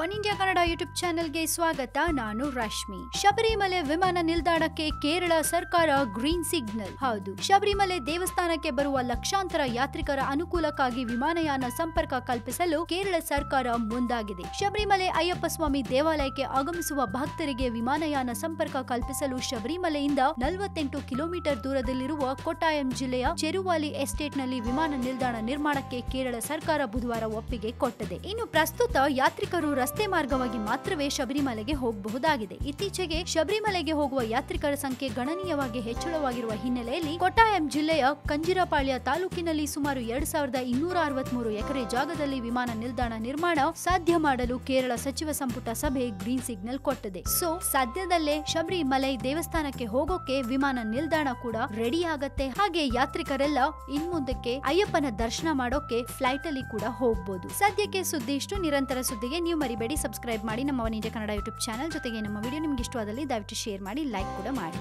One India Kannada YouTube ಚಾನೆಲ್ಗೆ ಸ್ವಾಗತ. ನಾನು ರಶ್ಮಿ. ಶಬರಿಮಲೆ ವಿಮಾನ ನಿಲ್ದಾಣಕ್ಕೆ ಕೇರಳ ಸರ್ಕಾರ ಗ್ರೀನ್ ಸಿಗ್ನಲ್. ಹೌದು. ಶಬರಿಮಲೆ ದೇವಸ್ಥಾನಕ್ಕೆ ಬರುವ ಲಕ್ಷಾಂತರ ಯಾತ್ರಿಕರ ಅನುಕೂಲಕ್ಕಾಗಿ ವಿಮಾನಯಾನ ಸಂಪರ್ಕ ಕಲ್ಪಿಸಲು ಕೇರಳ ಸರ್ಕಾರ ಮುಂದಾಗಿದೆ. ಶಬರಿಮಲೆ ಅಯ್ಯಪ್ಪ ಸ್ವಾಮಿ ದೇವಾಲಯಕ್ಕೆ ಆಗಮಿಸುವ ಭಕ್ತರಿಗೆ ವಿಮಾನಯಾನ ಸಂಪರ್ಕ ಕಲ್ಪಿಸಲು ಶಬರಿಮಲೆಯಿಂದ ನಲವತ್ತೆಂಟು ಕಿಲೋಮೀಟರ್ ದೂರದಲ್ಲಿರುವ ಕೊಟ್ಟಾಯಂ ಜಿಲ್ಲೆಯ ಚೆರುವಾಲಿ ಎಸ್ಟೇಟ್ನಲ್ಲಿ ವಿಮಾನ ನಿಲ್ದಾಣ ನಿರ್ಮಾಣಕ್ಕೆ ಕೇರಳ ಸರ್ಕಾರ ಬುಧವಾರ ಒಪ್ಪಿಗೆ ಕೊಟ್ಟಿದೆ. ಇನ್ನು ಪ್ರಸ್ತುತ ಯಾತ್ರಿಕರು ರಸ್ತೆ ಮಾರ್ಗವಾಗಿ ಮಾತ್ರವೇ ಶಬರಿಮಲೆಗೆ ಹೋಗಬಹುದಾಗಿದೆ. ಇತ್ತೀಚೆಗೆ ಶಬರಿಮಲೆಗೆ ಹೋಗುವ ಯಾತ್ರಿಕರ ಸಂಖ್ಯೆ ಗಣನೀಯವಾಗಿ ಹೆಚ್ಚಳವಾಗಿರುವ ಹಿನ್ನೆಲೆಯಲ್ಲಿ ಕೊಟ್ಟಾಯಂ ಜಿಲ್ಲೆಯ ಕಂಜಿರಪಾಳ್ಯ ತಾಲೂಕಿನಲ್ಲಿ ಸುಮಾರು ಎರಡ್ ಸಾವಿರದ ಇನ್ನೂರ ಅರವತ್ಮೂರು ಎಕರೆ ಜಾಗದಲ್ಲಿ ವಿಮಾನ ನಿಲ್ದಾಣ ನಿರ್ಮಾಣ ಸಾಧ್ಯ ಮಾಡಲು ಕೇರಳ ಸಚಿವ ಸಂಪುಟ ಸಭೆ ಗ್ರೀನ್ ಸಿಗ್ನಲ್ ಕೊಟ್ಟಿದೆ. ಸೊ, ಸದ್ಯದಲ್ಲೇ ಶಬರಿಮಲೆ ದೇವಸ್ಥಾನಕ್ಕೆ ಹೋಗೋಕೆ ವಿಮಾನ ನಿಲ್ದಾಣ ಕೂಡ ರೆಡಿ ಆಗತ್ತೆ. ಹಾಗೆ ಯಾತ್ರಿಕರೆಲ್ಲ ಇನ್ಮುಂದಕ್ಕೆ ಅಯ್ಯಪ್ಪನ ದರ್ಶನ ಮಾಡೋಕೆ ಫ್ಲೈಟ್ ಅಲ್ಲಿ ಕೂಡ ಹೋಗ್ಬೋದು. ಸದ್ಯಕ್ಕೆ ಸುದ್ದಿ ಇಷ್ಟು. ನಿರಂತರ ಸುದ್ದಿಗೆ ನೀವು ಮರಿಬೇಡಿ. ಸಬ್ಸ್ಕ್ರೈಬ್ ಮಾಡಿ ನಮ್ಮ ಒನ್ ಕನ್ನಡ ಯೂಟ್ಯೂಬ್ ಚಾನಲ್ ಜೊತೆಗೆ ನಮ್ಮ ವಿಡಿಯೋ ನಿಮ್ಗೆ ಇಷ್ಟವಾದಲ್ಲಿ ದಯವಿಟ್ಟು ಶೇರ್ ಮಾಡಿ ಲೈಕ್ ಕೂಡ ಮಾಡಿ.